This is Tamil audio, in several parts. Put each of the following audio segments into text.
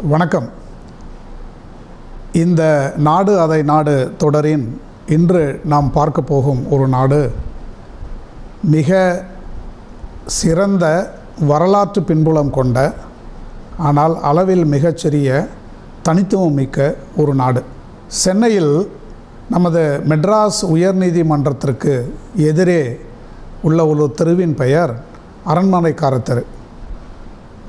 வணக்கம். இந்த நாடு அதை நாடு தொடரின் இன்று நாம் பார்க்க போகும் ஒரு நாடு. மிக சிறந்த வரலாற்று பின்புலம் கொண்ட ஆனால் அளவில் மிகச்சிறிய தனித்துவம் மிக்க ஒரு நாடு. சென்னையில் நமது மெட்ராஸ் உயர்நீதிமன்றத்திற்கு எதிரே உள்ள ஒரு தெருவின் பெயர் அரண்மனைக்கார தெரு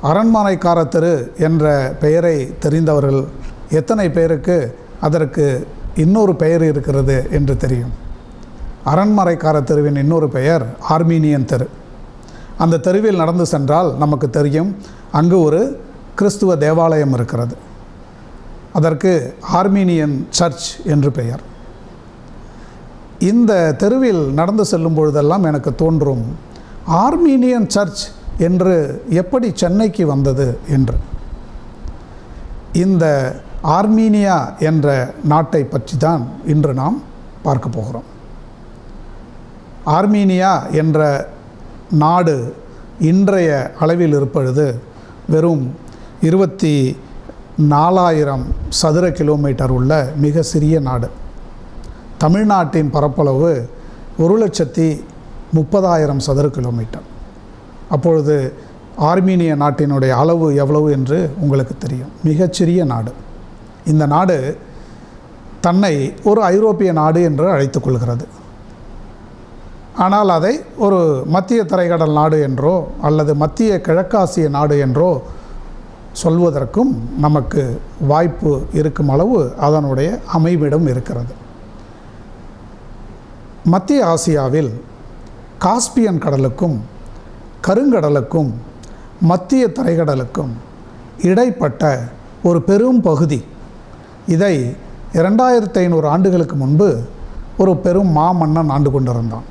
அரண்மனைக்கார தெரு என்ற பெயரை தெரிந்தவர்கள் எத்தனை பேருக்கு அதற்கு இன்னொரு பெயர் இருக்கிறது என்று தெரியும். அரண்மனைக்கார தெருவின் இன்னொரு பெயர் ஆர்மீனியன் தெரு. அந்த தெருவில் நடந்து சென்றால் நமக்கு தெரியும் அங்கு ஒரு கிறிஸ்துவ தேவாலயம் இருக்கிறது. அதற்கு ஆர்மீனியன் சர்ச் என்று பெயர். இந்த தெருவில் நடந்து செல்லும் பொழுதெல்லாம் எனக்கு தோன்றும் ஆர்மீனியன் சர்ச் என்று எப்படி சென்னைக்கு வந்தது என்று. இந்த ஆர்மீனியா என்ற நாட்டை பற்றி தான் இன்று நாம் பார்க்க போகிறோம். ஆர்மீனியா என்ற நாடு இன்றைய அளவில் இருப்பது வெறும் இருபத்தி நாலாயிரம் சதுர கிலோமீட்டர் உள்ள மிக சிறிய நாடு. தமிழ்நாட்டின் பரப்பளவு ஒரு லட்சத்தி முப்பதாயிரம் சதுர கிலோமீட்டர். அப்பொழுது ஆர்மீனிய நாட்டினுடைய அளவு எவ்வளவு என்று உங்களுக்கு தெரியும். மிகச்சிறிய நாடு. இந்த நாடு தன்னை ஒரு ஐரோப்பிய நாடு என்று அழைத்து கொள்கிறது. ஆனால் அதை ஒரு மத்திய தரைக்கடல் நாடு என்றோ அல்லது மத்திய கிழக்காசிய நாடு என்றோ சொல்வதற்கும் நமக்கு வாய்ப்பு இருக்கும் அளவு அதனுடைய அமைவிடம் இருக்கிறது. மத்திய ஆசியாவில் காஸ்பியன் கடலுக்கும் கருங்கடலுக்கும் மத்திய தரைக்கடலுக்கும் இடைப்பட்ட ஒரு பெரும் பகுதி. இதை இரண்டாயிரத்தி ஐநூறு ஆண்டுகளுக்கு முன்பு ஒரு பெரும் மாமன்னன் ஆண்டு கொண்டிருந்தான்.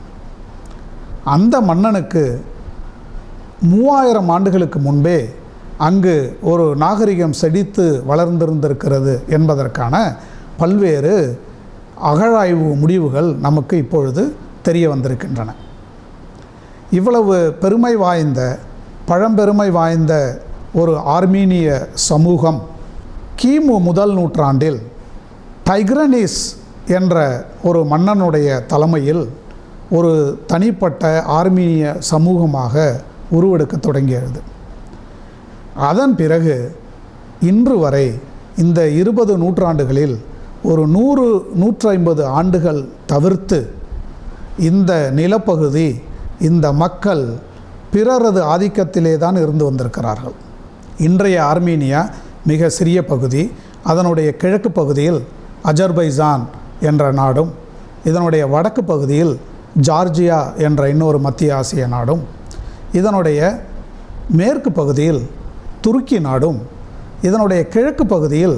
அந்த மன்னனுக்கு மூவாயிரம் ஆண்டுகளுக்கு முன்பே அங்கு ஒரு நாகரிகம் செழித்து வளர்ந்திருந்திருக்கிறது என்பதற்கான பல்வேறு அகழாய்வு முடிவுகள் நமக்கு இப்பொழுது தெரிய வந்திருக்கின்றன. இவ்வளவு பெருமை வாய்ந்த பழம்பெருமை வாய்ந்த ஒரு ஆர்மீனிய சமூகம் கிமு முதல் நூற்றாண்டில் டைக்ரனிஸ் என்ற ஒரு மன்னனுடைய தலைமையில் ஒரு தனிப்பட்ட ஆர்மீனிய சமூகமாக உருவெடுக்க தொடங்கியது. அதன் பிறகு இன்று வரை இந்த இருபது நூற்றாண்டுகளில் ஒரு நூறு நூற்றி ஐம்பது ஆண்டுகள் தவிர்த்து இந்த நிலப்பகுதி இந்த மக்கள் பிறரது ஆதிக்கத்திலே தான் இருந்து வந்திருக்கிறார்கள். இன்றைய ஆர்மீனியா மிக சிறிய பகுதி அதனுடைய கிழக்கு பகுதியில் அஜர்பைஜான் என்ற நாடும் இதனுடைய வடக்கு பகுதியில் ஜார்ஜியா என்ற இன்னொரு மத்திய ஆசிய நாடும் இதனுடைய மேற்கு பகுதியில் துருக்கி நாடும் இதனுடைய கிழக்கு பகுதியில்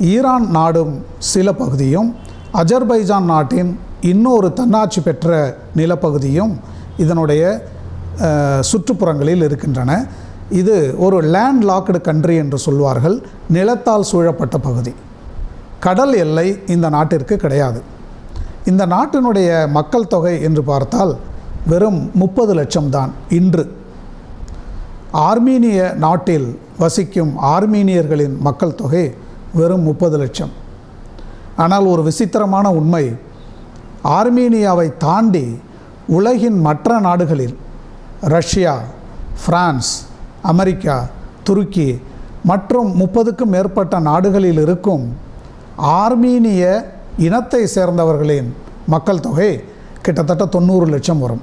ஈரான் நாடும் சில பகுதியும் அஜர்பைஜான் நாட்டின் இன்னொரு தன்னாட்சி பெற்ற நிலப்பகுதியும் இதனுடைய சுற்றுப்புறங்களில் இருக்கின்றன. இது ஒரு லேண்ட் லாக்டு கண்ட்ரி என்று சொல்வார்கள். நிலத்தால் சூழப்பட்ட பகுதி. கடல் எல்லை இந்த நாட்டிற்கு கிடையாது. இந்த நாட்டினுடைய மக்கள் தொகை என்று பார்த்தால் வெறும் முப்பது லட்சம் தான் இன்று. ஆர்மீனிய நாட்டில் வசிக்கும் ஆர்மீனியர்களின் மக்கள் தொகை வெறும் முப்பது லட்சம். ஆனால் ஒரு விசித்திரமான உண்மை ஆர்மீனியாவை தாண்டி உலகின் மற்ற நாடுகளில் ரஷ்யா பிரான்ஸ் அமெரிக்கா துருக்கி மற்றும் முப்பதுக்கும் மேற்பட்ட நாடுகளில் இருக்கும் ஆர்மீனிய இனத்தை சேர்ந்தவர்களின் மக்கள் தொகை கிட்டத்தட்ட தொண்ணூறு லட்சம் வரும்.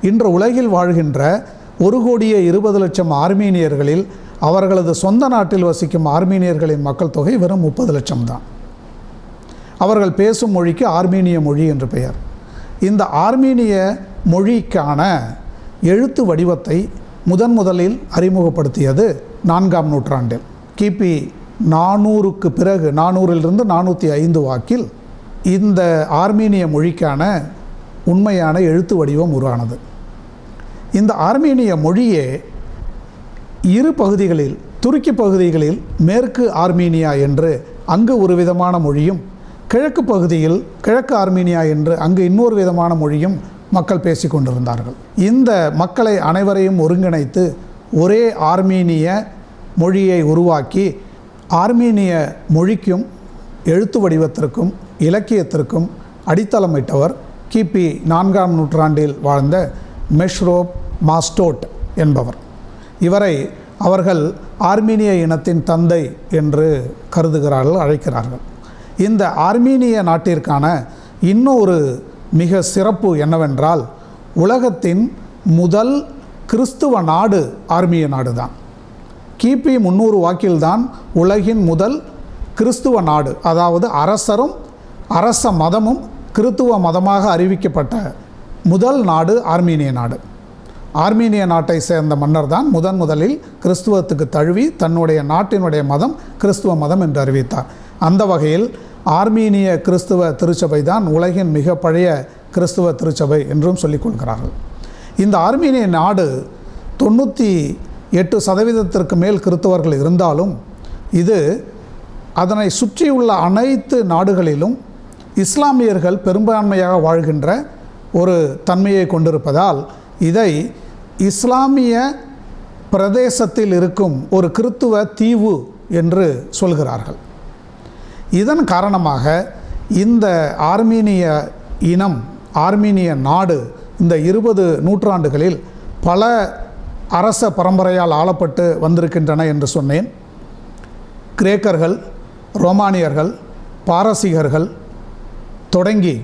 இன்று உலகில் வாழ்கின்ற ஒரு கோடியே இருபது லட்சம் ஆர்மீனியர்களில் அவர்களது சொந்த நாட்டில் வசிக்கும் ஆர்மீனியர்களின் மக்கள் தொகை வெறும் முப்பது லட்சம் தான். அவர்கள் பேசும் மொழிக்கு ஆர்மீனிய மொழி என்று பெயர். இந்த ஆர்மீனிய மொழிக்கான எழுத்து வடிவத்தை முதன் முதலில் அறிமுகப்படுத்தியது நான்காம் நூற்றாண்டில். கிபி நானூறுக்கு பிறகு நானூறிலிருந்து நானூற்றி ஐந்து வாக்கில் இந்த ஆர்மீனிய மொழிக்கான உண்மையான எழுத்து வடிவம் உருவானது. இந்த ஆர்மீனிய மொழியே இரு பகுதிகளில் துருக்கி பகுதிகளில் மேற்கு ஆர்மீனியா என்று அங்கு ஒரு விதமான மொழியும் கிழக்கு பகுதியில் கிழக்கு ஆர்மீனியா என்று அங்கு இன்னொரு விதமான மொழியும் மக்கள் பேசிக்கொண்டிருந்தார்கள் இந்த மக்களை அனைவரையும் ஒருங்கிணைத்து ஒரே ஆர்மீனிய மொழியை உருவாக்கி ஆர்மீனிய மொழிக்கும் எழுத்து வடிவத்திற்கும் இலக்கியத்திற்கும் அடித்தளமிட்டவர் கிபி நான்காம் நூற்றாண்டில் வாழ்ந்த மெஷ்ரோப் மாஸ்டோட் என்பவர். இவரை அவர்கள் ஆர்மீனிய இனத்தின் தந்தை என்று கருதுகிறார்கள் அழைக்கிறார்கள். இந்த ஆர்மீனிய நாட்டிற்கான இன்னொரு மிக சிறப்பு என்னவென்றால் உலகத்தின் முதல் கிறிஸ்துவ நாடு ஆர்மீய நாடு தான் கிபி முந்நூறு வாக்கில்தான் உலகின் முதல் கிறிஸ்துவ நாடு அதாவது அரசரும் அரச மதமும் கிறித்துவ மதமாக அறிவிக்கப்பட்ட முதல் நாடு ஆர்மீனிய நாடு. ஆர்மீனிய நாட்டை சேர்ந்த மன்னர் தான் முதன் முதலில் கிறிஸ்துவத்துக்கு தழுவி தன்னுடைய நாட்டினுடைய மதம் கிறிஸ்துவ மதம் என்று அறிவித்தார். அந்த வகையில் ஆர்மீனிய கிறிஸ்துவ திருச்சபை தான் உலகின் மிக பழைய கிறிஸ்துவ திருச்சபை என்றும் சொல்லிக் கொள்கிறார்கள். இந்த ஆர்மீனிய நாடு தொண்ணூற்றி எட்டு சதவீதத்திற்கு மேல் கிறிஸ்தவர்கள் இருந்தாலும் இது அதனை சுற்றியுள்ள அனைத்து நாடுகளிலும் இஸ்லாமியர்கள் பெரும்பான்மையாக வாழ்கின்ற ஒரு தன்மையை கொண்டிருப்பதால் இதை இஸ்லாமிய பிரதேசத்தில் இருக்கும் ஒரு கிறித்துவ தீவு என்று சொல்கிறார்கள். இதன் காரணமாக இந்த ஆர்மீனிய இனம் ஆர்மீனிய நாடு இந்த இருபது நூற்றாண்டுகளில் பல அரச பரம்பரையால் ஆளப்பட்டு வந்திருக்கின்றன என்று சொன்னேன். கிரேக்கர்கள் ரோமானியர்கள் பாரசீகர்கள் தொடங்கி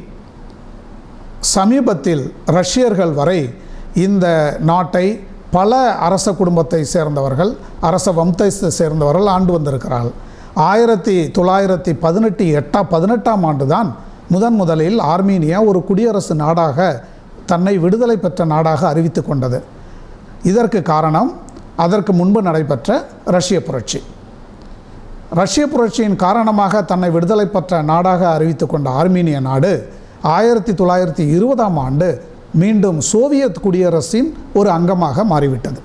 சமீபத்தில் ரஷ்யர்கள் வரை இந்த நாட்டை பல அரச குடும்பத்தை சேர்ந்தவர்கள் அரச வம்சத்தை சேர்ந்தவர்கள் ஆண்டு வந்திருக்கிறார்கள். ஆயிரத்தி தொள்ளாயிரத்தி பதினெட்டு எட்டா பதினெட்டாம் ஆண்டு தான் முதன் முதலில் ஆர்மீனியா ஒரு குடியரசு நாடாக தன்னை விடுதலை பெற்ற நாடாக அறிவித்து கொண்டது. இதற்கு காரணம் அதற்கு முன்பு நடைபெற்ற ரஷ்ய புரட்சி. ரஷ்ய புரட்சியின் காரணமாக தன்னை விடுதலை பெற்ற நாடாக அறிவித்து கொண்ட ஆர்மீனிய நாடு ஆயிரத்தி தொள்ளாயிரத்தி இருபதாம் ஆண்டு மீண்டும் சோவியத் குடியரசின் ஒரு அங்கமாக மாறிவிட்டது.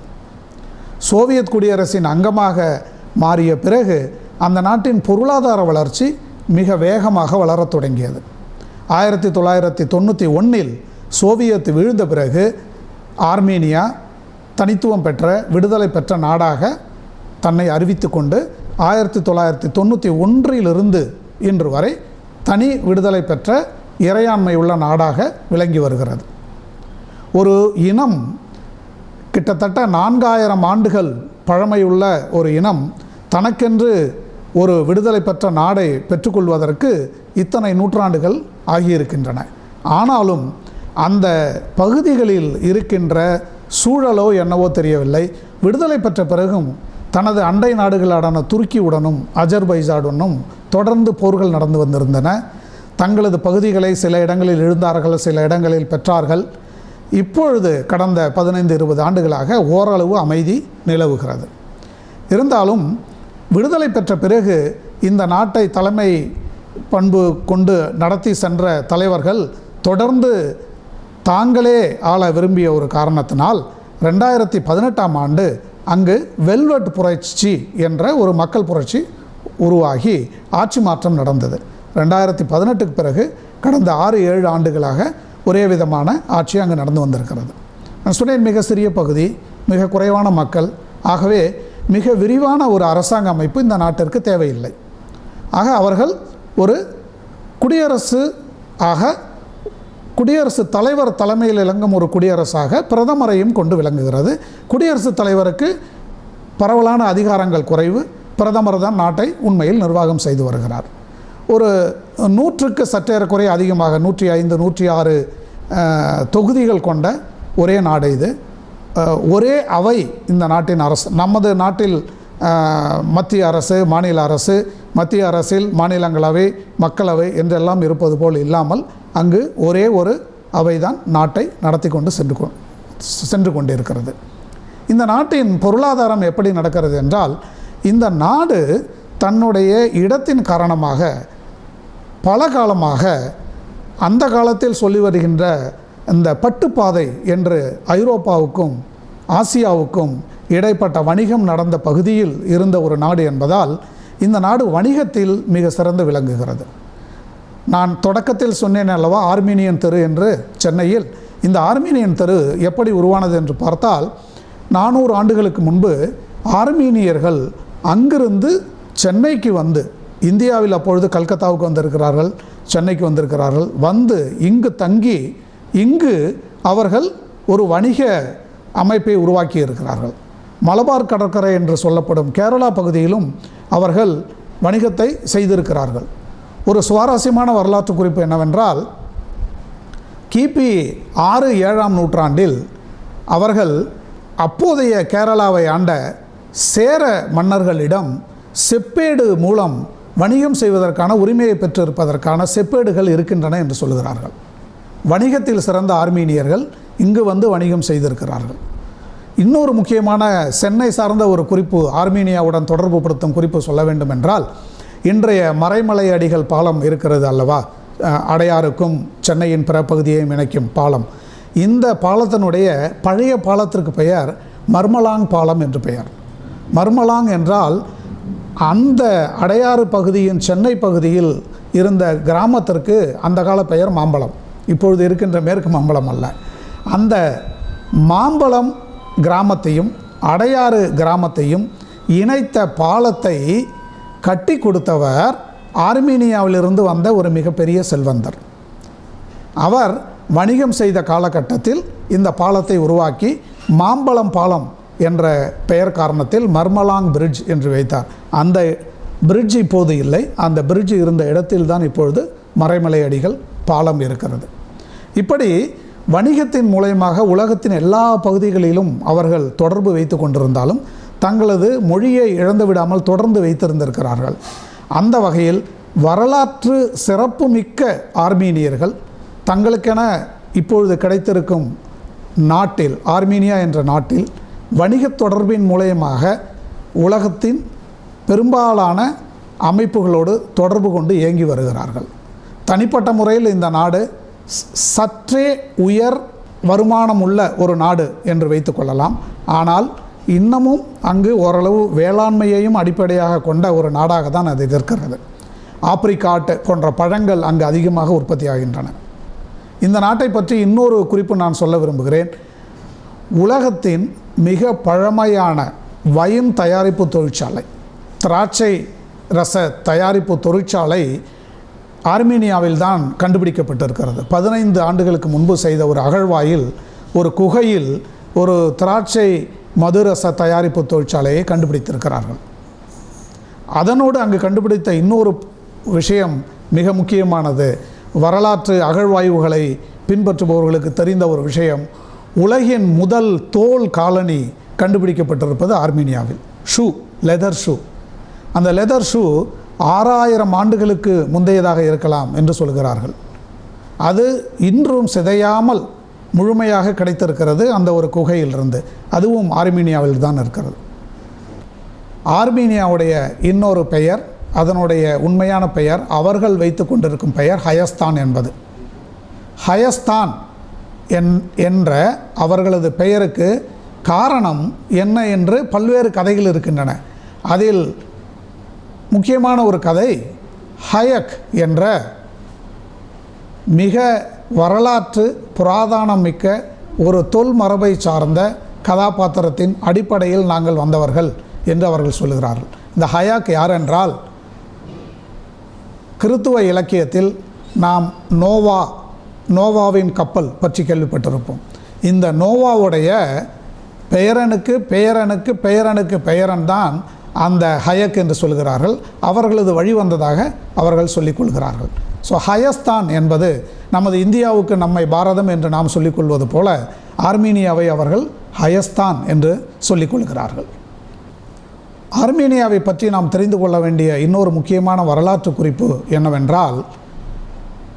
சோவியத் குடியரசின் அங்கமாக மாறிய பிறகு அந்த நாட்டின் பொருளாதார வளர்ச்சி மிக வேகமாக வளரத் தொடங்கியது. ஆயிரத்தி தொள்ளாயிரத்தி தொண்ணூற்றி ஒன்றில் சோவியத் வீழ்ந்த பிறகு ஆர்மீனியா தனித்துவம் பெற்ற விடுதலை பெற்ற நாடாக தன்னை அறிவித்து கொண்டு ஆயிரத்தி தொள்ளாயிரத்தி தொண்ணூற்றி ஒன்றிலிருந்து இன்று வரை தனி விடுதலை பெற்ற இறையாண்மை உள்ள நாடாக விளங்கி வருகிறது. ஒரு இனம் கிட்டத்தட்ட நான்காயிரம் ஆண்டுகள் பழமையுள்ள ஒரு இனம் தனக்கென்று ஒரு விடுதலை பெற்ற நாடை பெற்றுக்கொள்வதற்கு இத்தனை நூற்றாண்டுகள் ஆகியிருக்கின்றன. ஆனாலும் அந்த பகுதிகளில் இருக்கின்ற சூழலோ என்னவோ தெரியவில்லை. விடுதலை பெற்ற பிறகும் தனது அண்டை நாடுகளான துருக்கியுடனும் அஜர்பைஜானுடனும் தொடர்ந்து போர்கள் நடந்து வந்திருந்தன. தங்களது பகுதிகளை சில இடங்களில் எழுந்தார்கள் சில இடங்களில் பெற்றார்கள். இப்பொழுது கடந்த பதினைந்து இருபது ஆண்டுகளாக ஓரளவு அமைதி நிலவுகிறது. இருந்தாலும் விடுதலை பெற்ற பிறகு இந்த நாட்டை தலைமை பண்பு கொண்டு நடத்தி சென்ற தலைவர்கள் தொடர்ந்து தாங்களே ஆள விரும்பிய ஒரு காரணத்தினால் ரெண்டாயிரத்தி பதினெட்டாம் ஆண்டு அங்கு வெல்வெட் புரட்சி என்ற ஒரு மக்கள் புரட்சி உருவாகி ஆட்சி மாற்றம் நடந்தது. ரெண்டாயிரத்தி பதினெட்டுக்கு பிறகு கடந்த ஆறு ஏழு ஆண்டுகளாக ஒரே விதமான ஆட்சி அங்கு நடந்து வந்திருக்கிறது. நான் சொன்னேன் மிக சிறிய பகுதி மிக குறைவான மக்கள். ஆகவே மிக விரிவான ஒரு அரசாங்க அமைப்பு இந்த நாட்டிற்கு தேவையில்லை. ஆக அவர்கள் ஒரு குடியரசு ஆக குடியரசு தலைவர் தலைமையில் இலங்கும் ஒரு குடியரசாக பிரதமரையும் கொண்டு விளங்குகிறது. குடியரசுத் தலைவருக்கு பரவலான அதிகாரங்கள் குறைவு. பிரதமர் தான் நாட்டை உண்மையில் நிர்வாகம் செய்து வருகிறார். ஒரு நூற்றுக்கு சற்றேறக்குறைய அதிகமாக நூற்றி ஐந்து நூற்றி ஆறு தொகுதிகள் கொண்ட ஒரே நாடு இது. ஒரே அவை இந்த நாட்டின் அரசு. நமது நாட்டில் மத்திய அரசு மாநில அரசு மத்திய அரசில் மாநிலங்களவை மக்களவை என்றெல்லாம் இருப்பது போல் இல்லாமல் அங்கு ஒரே ஒரு அவைதான் நாட்டை நடத்தி கொண்டு சென்று கொ சென்று கொண்டிருக்கிறது. இந்த நாட்டின் பொருளாதாரம் எப்படி நடக்கிறது என்றால் இந்த நாடு தன்னுடைய இடத்தின் காரணமாக பல காலமாக அந்த காலத்தில் சொல்லி வருகின்ற இந்த பட்டுப்பாதை என்று ஐரோப்பாவுக்கும் ஆசியாவுக்கும் இடைப்பட்ட வணிகம் நடந்த பகுதியில் இருந்த ஒரு நாடு என்பதால் இந்த நாடு வணிகத்தில் மிக சிறந்து விளங்குகிறது. நான் தொடக்கத்தில் சொன்னேன் அல்லவா ஆர்மீனியன் தெரு என்று சென்னையில். இந்த ஆர்மீனியன் தெரு எப்படி உருவானது என்று பார்த்தால் நானூறு ஆண்டுகளுக்கு முன்பு ஆர்மீனியர்கள் அங்கிருந்து சென்னைக்கு வந்து இந்தியாவில் அப்பொழுது கல்கத்தாவுக்கு வந்திருக்கிறார்கள் சென்னைக்கு வந்திருக்கிறார்கள் வந்து இங்கு தங்கி இங்கு அவர்கள் ஒரு வணிக அமைப்பை உருவாக்கி இருக்கிறார்கள். மலபார் கடற்கரை என்று சொல்லப்படும் கேரளா பகுதியிலும் அவர்கள் வணிகத்தை செய்திருக்கிறார்கள். ஒரு சுவாரஸ்யமான வரலாற்று குறிப்பு என்னவென்றால் கிபி ஆறு ஏழாம் நூற்றாண்டில் அவர்கள் அப்போதைய கேரளாவை ஆண்ட சேர மன்னர்களிடம் செப்பேடு மூலம் வணிகம் செய்வதற்கான உரிமையை பெற்றிருப்பதற்கான செப்பேடுகள் இருக்கின்றன என்று சொல்கிறார்கள் வணிகத்தில் சிறந்த ஆர்மீனியர்கள் இங்கு வந்து வணிகம் செய்திருக்கிறார்கள். இன்னொரு முக்கியமான சென்னை சார்ந்த ஒரு குறிப்பு ஆர்மீனியாவுடன் தொடர்பு படுத்தும் குறிப்பு சொல்ல வேண்டும் என்றால் இன்றைய மறைமலை அடிகள் பாலம் இருக்கிறது அல்லவா? அடையாருக்கும் சென்னையின் பிற பகுதியையும் இணைக்கும் பாலம். இந்த பாலத்தினுடைய பழைய பாலத்திற்கு பெயர் மர்மலாங் பாலம் என்று பெயர். மர்மலாங் என்றால் அந்த அடையாறு பகுதியின் சென்னை பகுதியில் இருந்த கிராமத்திற்கு அந்த கால பெயர் மாம்பழம். இப்பொழுது இருக்கின்ற மேற்கு மாம்பலம் அல்ல. அந்த மாம்பழம் கிராமத்தையும் அடையாறு கிராமத்தையும் இணைத்த பாலத்தை கட்டி கொடுத்தவர் ஆர்மீனியாவிலிருந்து வந்த ஒரு மிகப்பெரிய செல்வந்தர். அவர் வணிகம் செய்த காலகட்டத்தில் இந்த பாலத்தை உருவாக்கி மாம்பழம் பாலம் என்ற பெயர் காரணத்தில் மர்மலாங் பிரிட்ஜ் என்று வைத்தார். அந்த பிரிட்ஜ் இப்போது இல்லை. அந்த பிரிட்ஜ் இருந்த இடத்தில் தான் இப்பொழுது மறைமலை அடிகள் பாலம் இருக்கிறது. இப்படி வணிகத்தின் மூலயமாக உலகத்தின் எல்லா பகுதிகளிலும் அவர்கள் தொடர்பு வைத்து கொண்டிருந்தாலும் தங்களது மொழியை இழந்து விடாமல் தொடர்ந்து வைத்திருந்திருக்கிறார்கள். அந்த வகையில் வரலாற்று சிறப்புமிக்க ஆர்மீனியர்கள் தங்களுக்கென இப்பொழுது கிடைத்திருக்கும் நாட்டில் ஆர்மீனியா என்ற நாட்டில் வணிகத் தொடர்பின் மூலயமாக உலகத்தின் பெரும்பாலான அமைப்புகளோடு தொடர்பு கொண்டு இயங்கி வருகிறார்கள். தனிப்பட்ட முறையில் இந்த நாடு சற்றே உயர் வருமானம் உள்ள ஒரு நாடு என்று வைத்துக்கொள்ளலாம் ஆனால் இன்னமும் அங்கு ஓரளவு வேளாண்மையையும் அடிப்படையாக கொண்ட ஒரு நாடாக தான் அது இருக்கிறது. ஆப்பிரிக்காட்டு போன்ற பழங்கள் அங்கு அதிகமாக உற்பத்தியாகின்றன இந்த நாட்டை பற்றி இன்னொரு குறிப்பு நான் சொல்ல விரும்புகிறேன். உலகத்தின் மிக பழமையான வயின் தயாரிப்பு தொழிற்சாலை திராட்சை ரச தயாரிப்பு தொழிற்சாலை ஆர்மீனியாவில் தான் கண்டுபிடிக்கப்பட்டிருக்கிறது. பதினைந்து ஆண்டுகளுக்கு முன்பு செய்த ஒரு அகழ்வாயில் ஒரு குகையில் ஒரு திராட்சை மதுரச தயாரிப்பு தொழிற்சாலையை கண்டுபிடித்திருக்கிறார்கள். அதனோடு அங்கு கண்டுபிடித்த இன்னொரு விஷயம் மிக முக்கியமானது. வரலாற்று அகழ்வாய்வுகளை பின்பற்றுபவர்களுக்கு தெரிந்த ஒரு விஷயம் உலகின் முதல் தோல் காலனி கண்டுபிடிக்கப்பட்டிருப்பது ஆர்மீனியாவில். Shoe leather shoe. அந்த லெதர் ஷூ ஆறாயிரம் ஆண்டுகளுக்கு முந்தையதாக இருக்கலாம் என்று சொல்கிறார்கள். அது இன்றும் சிதையாமல் முழுமையாக கிடைத்திருக்கிறது அந்த ஒரு குகையிலிருந்து. அதுவும் ஆர்மீனியாவில் தான் இருக்கிறது. ஆர்மீனியாவுடைய இன்னொரு பெயர் அதனுடைய உண்மையான பெயர் அவர்கள் வைத்து கொண்டிருக்கும் பெயர் ஹயஸ்தான் என்பது. ஹயஸ்தான் என் என்ற அவர்களது பெயருக்கு காரணம் என்ன என்று பல்வேறு கதைகள் இருக்கின்றன. அதில் முக்கியமான ஒரு கதை ஹயக் என்ற மிக வரலாற்று புராதானம் மிக்க ஒரு தொல் மரபை சார்ந்த கதாபாத்திரத்தின் அடிப்படையில் நாங்கள் வந்தவர்கள் என்று அவர்கள் சொல்லுகிறார்கள் இந்த ஹயாக் யார் என்றால் கிறித்துவ இலக்கியத்தில் நாம் நோவா நோவாவின் கப்பல் பற்றி கேள்விப்பட்டிருப்போம். இந்த நோவாவுடைய பெயரனுக்கு பெயரனுக்கு பெயரனுக்கு பெயரன் தான் அந்த ஹயக் என்று சொல்கிறார்கள் அவர்களது வழி வந்ததாக அவர்கள் சொல்லிக் கொள்கிறார்கள். ஸோ ஹயஸ்தான் என்பது நமது இந்தியாவுக்கு நம்மை பாரதம் என்று நாம் சொல்லிக்கொள்வது போல ஆர்மீனியாவை அவர்கள் ஹயஸ்தான் என்று சொல்லிக் கொள்கிறார்கள். ஆர்மீனியாவை பற்றி நாம் தெரிந்து கொள்ள வேண்டிய இன்னொரு முக்கியமான வரலாற்று குறிப்பு என்னவென்றால்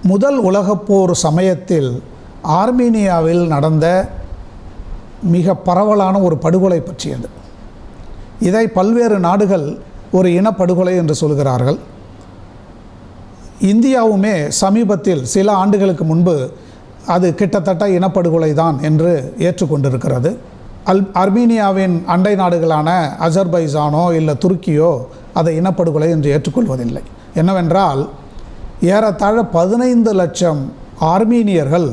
முதல் உலகப்போர் சமயத்தில் ஆர்மீனியாவில் நடந்த மிக பரவலான ஒரு படுகொலை பற்றியது. இதை பல்வேறு நாடுகள் ஒரு இனப்படுகொலை என்று சொல்கிறார்கள். இந்தியாவுமே சமீபத்தில் சில ஆண்டுகளுக்கு முன்பு அது கிட்டத்தட்ட இனப்படுகொலை தான் என்று ஏற்றுக்கொண்டிருக்கிறது. அல் அர்மீனியாவின் அண்டை நாடுகளான அஜர்பைசானோ இல்லை துருக்கியோ அதை இனப்படுகொலை என்று ஏற்றுக்கொள்வதில்லை. என்னவென்றால் ஏறத்தாழ பதினைந்து லட்சம் ஆர்மீனியர்கள்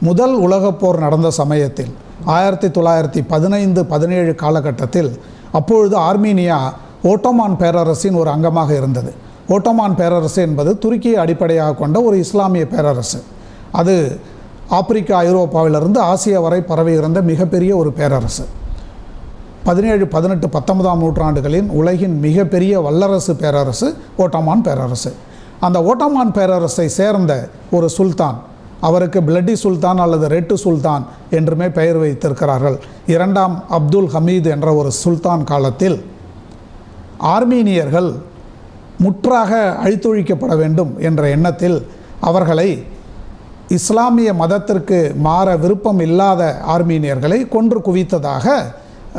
முதல் உலகப்போர் நடந்த சமயத்தில் ஆயிரத்தி தொள்ளாயிரத்தி பதினைந்து பதினேழு காலகட்டத்தில் அப்பொழுது ஆர்மீனியா ஓட்டோமான் பேரரசின் ஒரு அங்கமாக இருந்தது. ஓட்டோமான் பேரரசு என்பது துருக்கியை அடிப்படையாக கொண்ட ஒரு இஸ்லாமிய பேரரசு. அது ஆப்பிரிக்கா ஐரோப்பாவிலிருந்து ஆசியா வரை பரவி இருந்த மிகப்பெரிய ஒரு பேரரசு. பதினேழு பதினெட்டு பத்தொன்பதாம் நூற்றாண்டுகளின் உலகின் மிகப்பெரிய வல்லரசு பேரரசு ஓட்டோமான் பேரரசு. அந்த ஓட்டோமான் பேரரசை சேர்ந்த ஒரு சுல்தான் அவருக்கு பிளட்டி சுல்தான் அல்லது ரெட்டு சுல்தான் என்றுமே பெயர் வைத்திருக்கிறார்கள். இரண்டாம் அப்துல் ஹமீது என்ற ஒரு சுல்தான் காலத்தில் ஆர்மீனியர்கள் முற்றாக அழித்தொழிக்கப்பட வேண்டும் என்ற எண்ணத்தில் அவர்களை இஸ்லாமிய மதத்திற்கு மாற விருப்பம் இல்லாத ஆர்மீனியர்களை கொன்று குவித்ததாக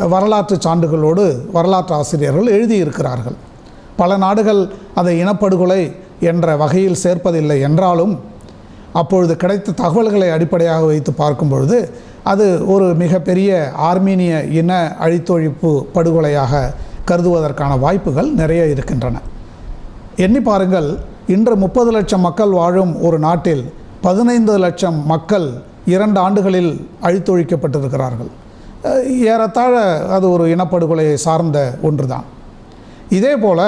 வரலாற்று சான்றுகளோடு வரலாற்று ஆசிரியர்கள் எழுதியிருக்கிறார்கள். பல நாடுகள் அதை இனப்படுகொலை என்ற வகையில் சேர்ப்பதில்லை என்றாலும் அப்பொழுது கிடைத்த தகவல்களை அடிப்படையாக வைத்து பார்க்கும் பொழுது அது ஒரு மிகப்பெரிய ஆர்மீனிய இன அழித்தொழிப்பு படுகொலையாக கருதுவதற்கான வாய்ப்புகள் நிறைய இருக்கின்றன. எண்ணி பாருங்கள் இன்று முப்பது லட்சம் மக்கள் வாழும் ஒரு நாட்டில் பதினைந்து லட்சம் மக்கள் இரண்டு ஆண்டுகளில் அழித்தொழிக்கப்பட்டிருக்கிறார்கள். ஏறத்தாழ அது ஒரு இனப்படுகொலையை சார்ந்த ஒன்றுதான். இதே போல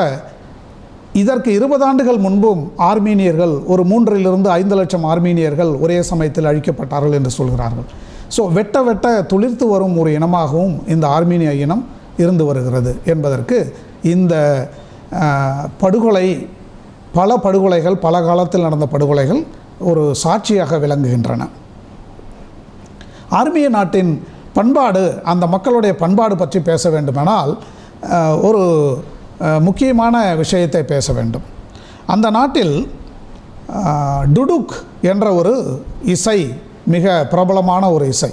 இதற்கு இருபது ஆண்டுகள் முன்பும் ஆர்மீனியர்கள் ஒரு மூன்றிலிருந்து ஐந்து லட்சம் ஆர்மீனியர்கள் ஒரே சமயத்தில் அழிக்கப்பட்டார்கள் என்று சொல்கிறார்கள். ஸோ வெட்ட வெட்ட துளிர்த்து வரும் ஒரு இனமாகவும் இந்த ஆர்மீனிய இனம் இருந்து வருகிறது என்பதற்கு இந்த படுகொலை பல படுகொலைகள் பல காலத்தில் நடந்த படுகொலைகள் ஒரு சாட்சியாக விளங்குகின்றன. ஆர்மிய நாட்டின் பண்பாடு அந்த மக்களுடைய பண்பாடு பற்றி பேச வேண்டுமானால் ஒரு முக்கியமான விஷயத்தை பேச வேண்டும். அந்த நாட்டில் டுடுக் என்ற ஒரு இசை மிக பிரபலமான ஒரு இசை.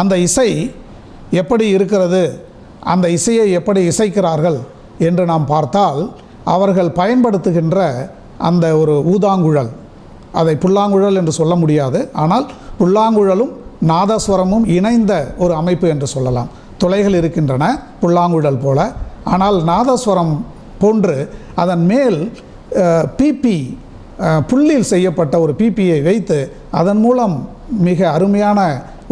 அந்த இசை எப்படி இருக்கிறது அந்த இசையை எப்படி இசைக்கிறார்கள் என்று நாம் பார்த்தால் அவர்கள் பயன்படுத்துகின்ற அந்த ஒரு ஊதாங்குழல். அதை புல்லாங்குழல் என்று சொல்ல முடியாது ஆனால் புல்லாங்குழலும் நாதஸ்வரமும் இணைந்த ஒரு அமைப்பு என்று சொல்லலாம். துளைகள் இருக்கின்றன புல்லாங்குழல் போல. ஆனால் நாதஸ்வரம் போன்று அதன் மேல் பிபி புள்ளில் செய்யப்பட்ட ஒரு பிபியை வைத்து அதன் மூலம் மிக அருமையான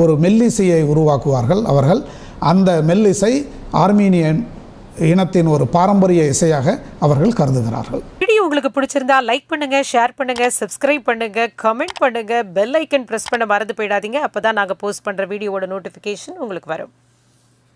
ஒரு மெல்லிசையை உருவாக்குவார்கள் அவர்கள். அந்த மெல்லிசை ஆர்மீனியன் இனத்தின் ஒரு பாரம்பரிய இசையாக அவர்கள் கருதுகிறார்கள். வீடியோ உங்களுக்கு பிடிச்சிருந்தா லைக் பண்ணுங்க ஷேர் பண்ணுங்க சப்ஸ்கிரைப் பண்ணுங்க கமெண்ட் பண்ணுங்க பெல் ஐக்கன் பிரஸ் பண்ண மறந்து போயிடாதீங்க. அப்பதான் நாங்கள் போஸ்ட் பண்ற வீடியோவோட நோட்டிபிகேஷன் உங்களுக்கு வரும்.